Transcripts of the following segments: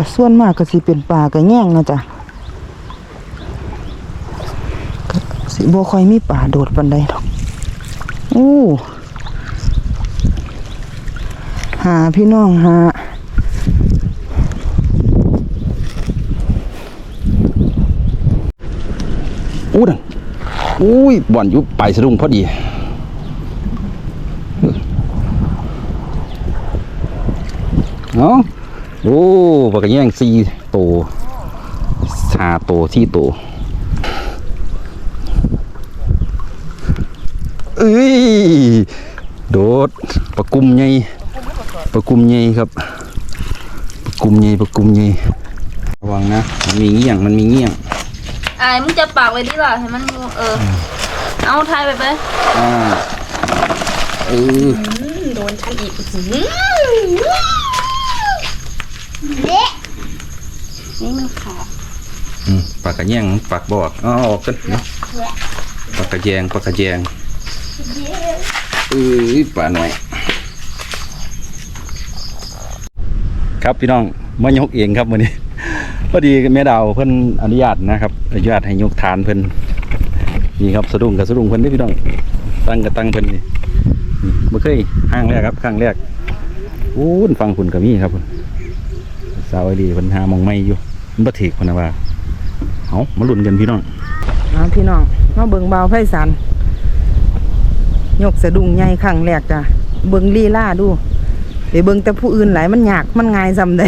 ก็ส่วนมากก็สิเป็นปลากระแง่งเนาะจ้ะสิบ่ค่อยมีปลาโดดปานใดดอกอู้หาพี่น้องหาอู้ดังอุ้ยบ่อนยู่ไปสะดุ้งพอดีเนาะ โอ้ปากกระแย่งสี่โตหาโตที่โตเอ้ยโดดปลากุมใหญ่ปลากุมใหญ่ครับปลากุมใหญ่ปลากุมใหญ่ระวังนะมันมีเงี้ยงมันมีเงี้ยงอายมึงจะปากไว้ดิล่ะให้มันงูเออเอาทายไปไปอ่าเออโดนฉันอีก นี่มันขาดอืมปากกระแยงปากบอกเอาออกกันเนาะปากกระแยงปากกระแยงเอ้ยป่าหน่อยครับพี่น้องมายกเองครับวันนี้พอดีแม่ดาวเพิ่นอนุญาตนะครับอนุญาตให้ยกฐานเพิ่นนี่ครับสะดุ้งกับสะดุ้งเพิ่นนี่พี่น้องตั้งกับตั้งเพิ่นนี่นี่บ่เคยห้างแรกครับครั้งแรกอู้นฟังคุณกับมี่ครับพุ่น สาวไอดีเพิ่นหามองไม่อยู่มันบ่ถีกพุ่นนะว่าเอามาลุ้นกันพี่น้องเอาพี่น้องมาเบิ่งบ่าวไพศาลยกสะดุ้งใหญ่ครั้งแรกจ้ะเบิ่งลีลาดูไปเบิ่งแต่ผู้อื่นหลายมันยากมันง่ายซำใด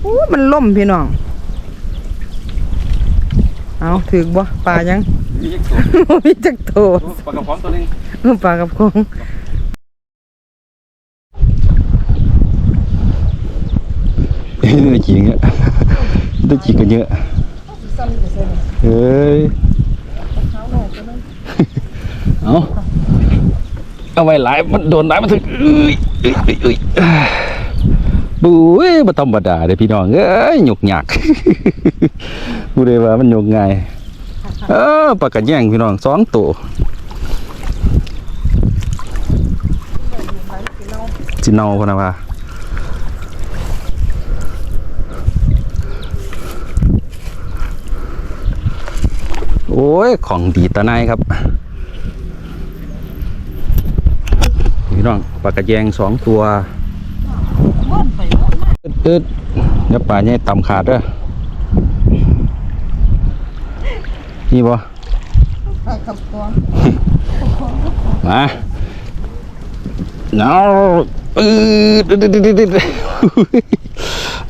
โอ้มันล่มพี่น้องเอาถึกบ่ปลายังบ่มีจักโตปลากระป๋องตัวนึงเออปลากับคง เอ้ยได้กี่เงี้ย ได้กี่กันเยอะเฮ้ย เอาเอาไว้หลายมันโดนหลายมันถึงเอ้ยเอ้ยเอ้ยเอ้ยบุ้ยมาธรรมดาเด้อพี่น้อง เอ้ยหยกหยักกูเลยว่ามันหยกไงเออปากระแยงพี่น้องสองตัวจิเนาพะนะว่า อ้ย ของดีตะไนายครับพี่น้องปลากระแยงสองตัวอึดๆเดี๋ยวป่าเนี่ยต่ำขาดเด้อนี่บ่มาเนาอืดอึดอึดอึดอึด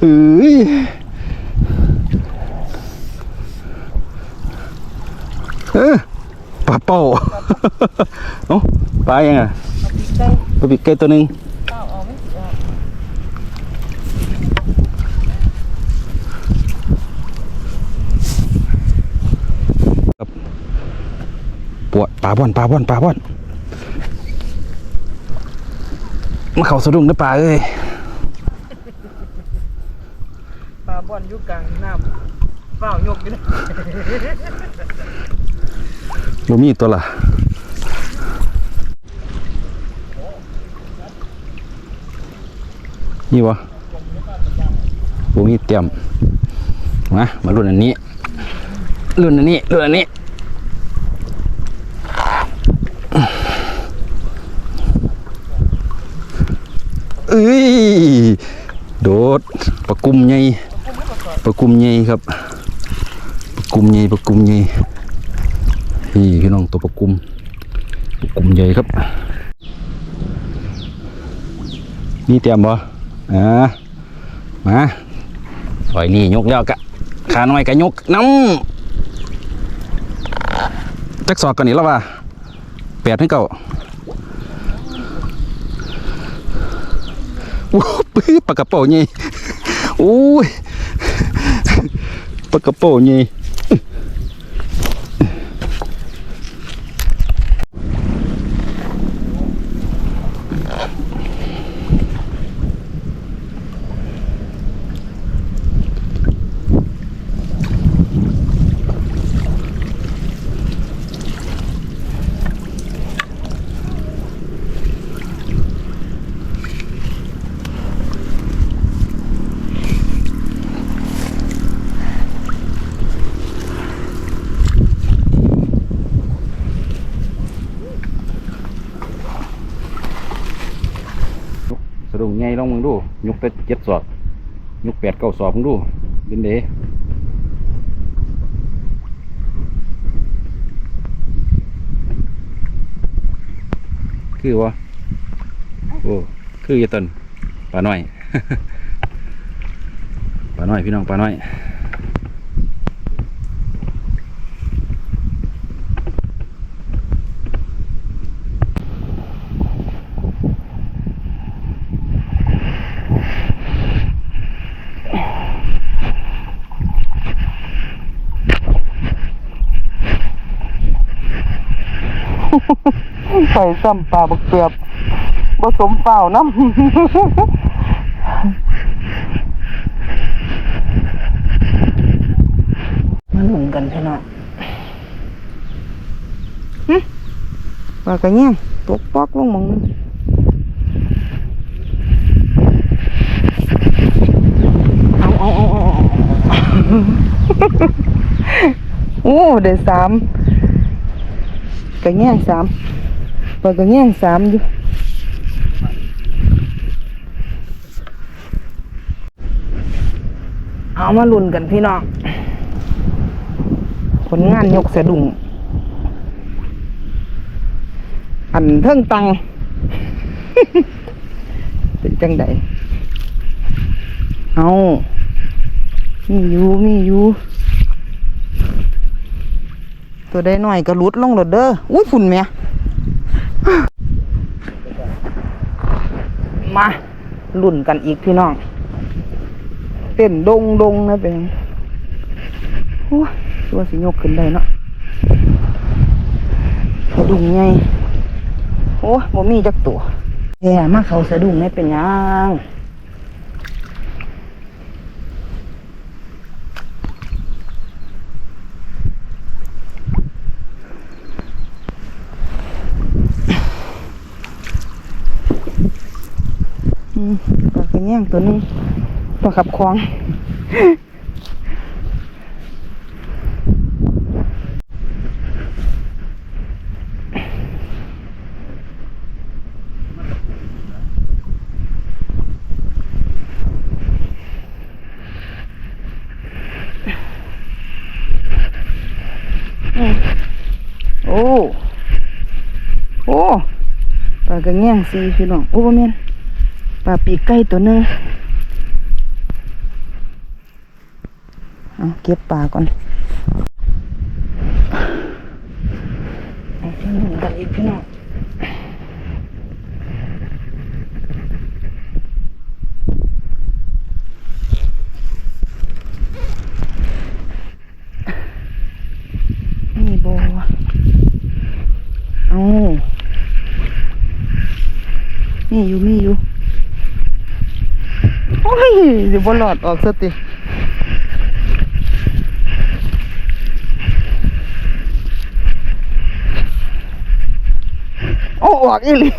เอ้ย เออ ปลาเป้าเอ้าปลายังไงปลาปีกไก่ตัวหนึ่งปวดปลาบ่อนปลาบ่อนปลาบ่อนมาเข่าสะดุ้งนะปลาเอ้ยปลาบ่อนอยู่กลางน้ำเปล่ายกอยู่นะ บ่มีตัวละนี่วะบ่มีเตรียมมามารุ่นอันนี้ รุ่นอันนี้รุ่นอันนี้เอ้ยโดดปลากุมใหญ่ปลากุมใหญ่ครับปลากุมใหญ่ปลากุมใหญ่ นี่พี่น้องตัวปลากุมปลากุมใหญ่ครับ นี่เตรียมบ่อ่ามาปล่อยนี่ยกแล้วกะขาหน่อยกะยกน้ำจักสอกกันนี่แล้วว่าแปดให้เก่าโอ้ปื้ปากระเป๋าใหญ่โอ้ยปากระเป๋าใลองมึงดูยกไปเจ็ดสอบยกแปดเก้าสอบมึงดูดินเดคือวะโอ้ คืออยู่ตนปลาหน่อย ปลาหน่อยพี่น้องปลาหน่อย ใส่ซ้ำปลาบักเปียบผสมเปล่าน้ำมาหลุนกันพี่น้องหึปลากระแยงตกปอกลงหมองนึงเอาเอาเอาเอาเอาโอ้ได้สาม กระแยงสามปลากระแยงสามอยู่เอามาลุ้นกันพี่น้องผลงานยกสะดุ้งอันเทิงตังเป็นจังใดเอามีอยู่มีอยู่ ตัวได้หน่อยก็หลุดลงรถเด้ออุ้ยฝุ่นเมียมาลุ่นกันอีกพี่น้อง เต้นดงดงนะเป็นโอ้ตัวสิยกขึ้นได้เนาะสะดุ้งไงโอ้บ่มีจักตัวแย่มากเขาสะดุ้งไม่เป็นยังอืม ปลากระแยงตัวนึงปลาขับคลองโอ้ โอ้ปลากระแง่งสีพี่น้องโอ้บ่แม่น ปลาปีกไก่ตัวนึงเอาเก็บปลาก่อนเอาที่หนึ่งกันอีกพี่น้องนี่โบวะเอามีอยู่ อยู่โอ้ยเดี๋ยวบอลอดออกสติโอ้ออกอีหลี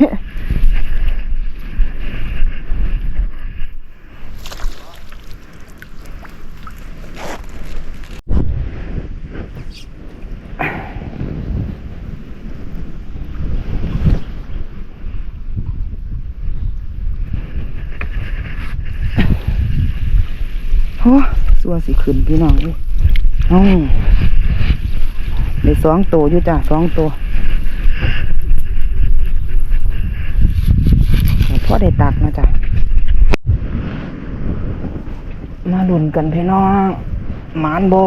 โอ้สัวสิขึ้นพี่น้องเอ้ยอ้าได้สองตัวอยู่จ้ะสองตัวพ่อได้ตักนะจ้ะมาลุ้นกันพี่น้อง มานบอ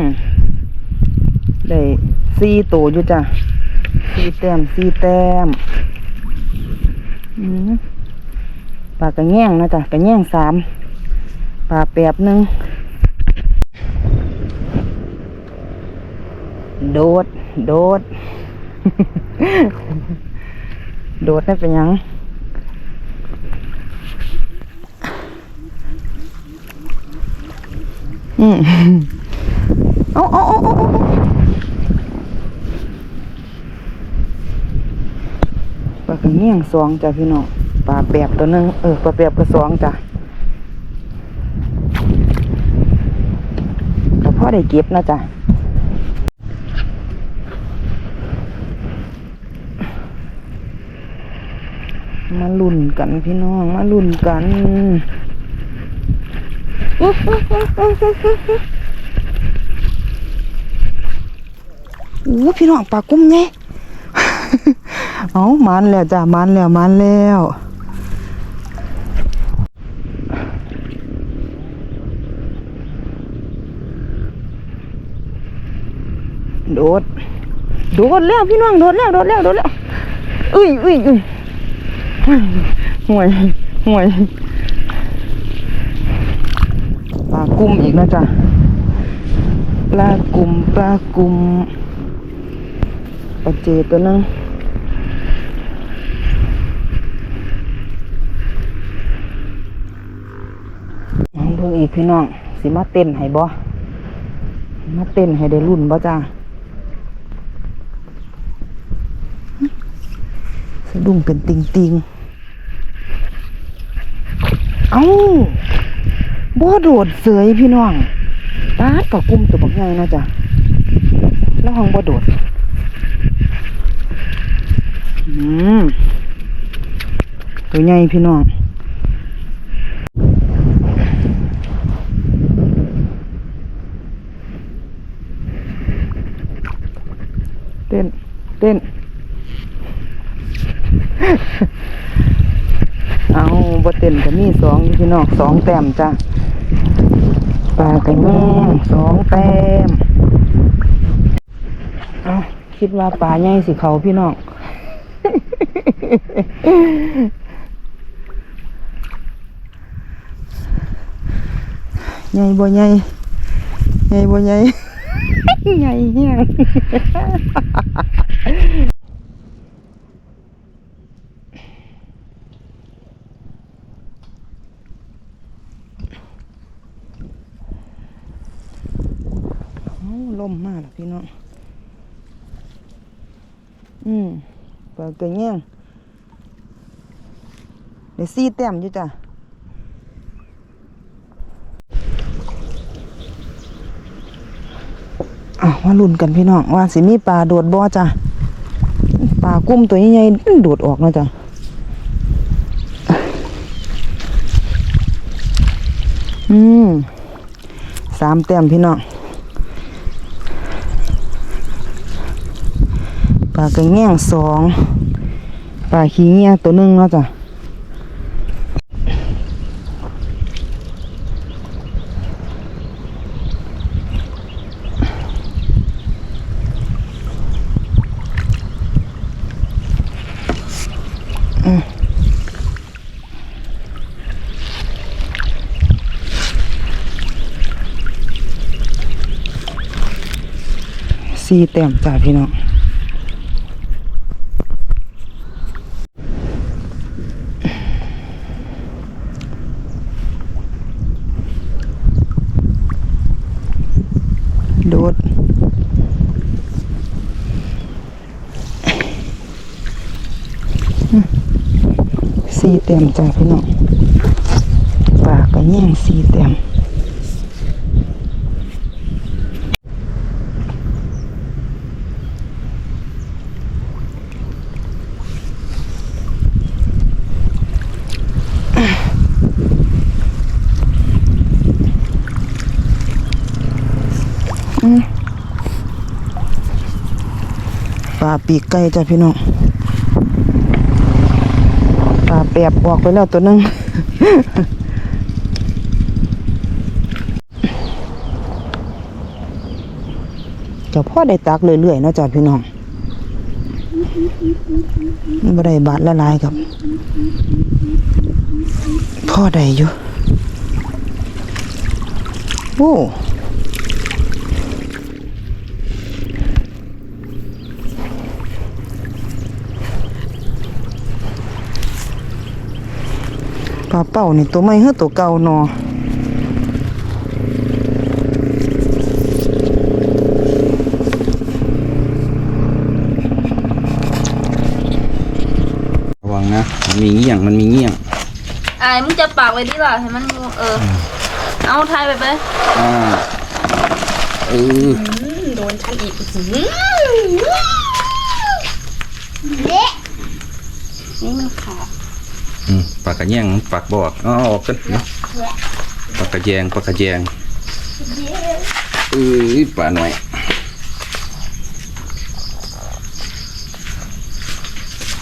ม ได้ สี่ตัวอยู่จ้ะสี่แต้มสี่แต้มอืมปลากระแง่งนะจ้ะกระแง่งสามปลาแปบหนึ่งโดด โดด โดดได้เป็นยังอืมเอาเอาเอาเอา เงี้ยงสองจ้ะพี่น้องปลาแปบตัวนึงเออปลาแปบก็สองจ้ะแต่พ่อได้เก็บนะจ๊ะมาลุ่นกันพี่น้องมาลุ่นกันอู้พี่น้องปลากุ้มไง เอามันแล้วจ้ะมันแล้วมันแล้วโดด โดดแล้วพี่น้องโดดแล้วโดดแล้วโดดแล้วอุ้ยอุ้ยอุ้ยห่วยห่วยปลากุ้มอีกนะจ๊ะปลากุ้มปลากุ้มปลาเจตัวนึงลองเบิ่งอีกพี่น้อง สิมาเต้นให้บ่มาเต้นให้ได้รุ่นบ่จ้าสะดุ้งเป็นติงติงเอ้าบ่โดดเสยพี่น้องปาดปากกุ้มตัวบักใหญ่นะจ๊ะแล้วห้องบ่โดด อืมตัวใหญ่พี่น้อง เต้น เต้น เอา ส้นก็มีสองอยู่พี่น้องสองแต้มจ้ะปลากระแยงสองแต้มเอาคิดว่าปลาใหญ่สิเขาพี่น้องใหญ่บ่ใหญ่ใหญ่บ่ใหญ่ใหญ่เฮีย ล่มมากล่ะพี่น้อง อืมปลากระเงี้ยงเดี๋ยวซี่แต้มอยู่จ้ะอะมาลุ้นกันพี่น้องว่าสิมีปลาโดดบ่จ้ะปลากุ้มตัวใหญ่ๆโดดออกนะจ้ะอืมสามแต้มพี่น้อง ปลากระแง่งสองปลาขี้เงี้ยตัวนึงเนาะจ้ะอืมสี่แต้มจ้ะพี่น้อง โดดสีเต็มจ้าพี่น้องปากก็แย่งสีเต็ม ปลาปีกไก่จ้ะพี่น้องปลาแปบออกไปแล้วตัวนึงจะพ่อได้ตักเรื่อยๆนะจ้ะพี่น้องบ่ได้บาทละลายกับ พ่อได้อยู่โอ้ ปลาเป้านี่ตัวใหม่เฮือตัวเก่าเนอระวังนะมันมีเงี้ยงมันมีเงี้ยงอายมึงจะปากไว้ดิล่ะให้มันงูเออ เอาทายไปไปอ่าเออโดนฉันอีกเละนี่มันขาดอืม ปากกระแยงปากบอกอาออกกันเนะปากกระแยงปากกระแยงเอ้ยปลาหน่อย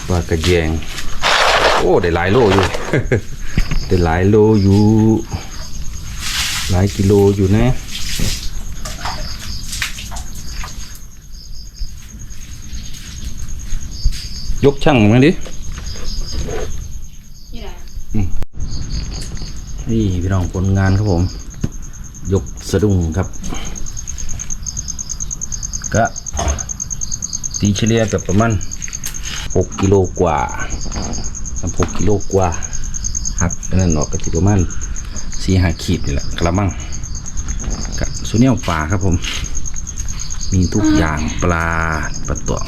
ปากกระแยง โอ้ได้หลายโลอยู่ ได้หลายโลอยู่ หลายกิโลอยู่นะยกช่างมาดิ นี่แหละ นี่พี่น้องผลงานครับผม ยกสะดุ้งครับ ก็ตีเฉลี่ยกับประมาณหกกิโลกว่าสามหกกิโลกว่าหักอันนั้นออกก็จะประมาณสี่ห้าขีดนี่แหละกระมังกับสุเนียวปลาครับผม มีทุกอย่างปลาปลาตวง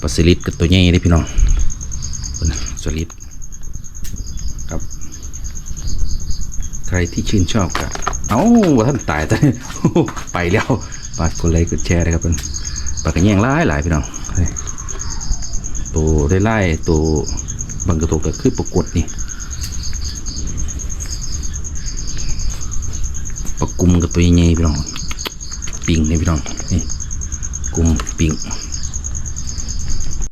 ปลาสลิดกับตัวใหญ่เลยพี่น้องเพิ่นสลิดครับ ใครที่ชื่นชอบก็เอ้าว่าท่านตายแต่ไปแล้วฝากกดไลค์กดแชร์นะครับเพิ่นปากกันแย่งหลายหลายพี่น้องตัวได้ไล่ตัวบางกระตัวก็คือประกวดนี่ปลากุมกับตัวใหญ่พี่น้องปิงนี่พี่น้องนี่กุมปิง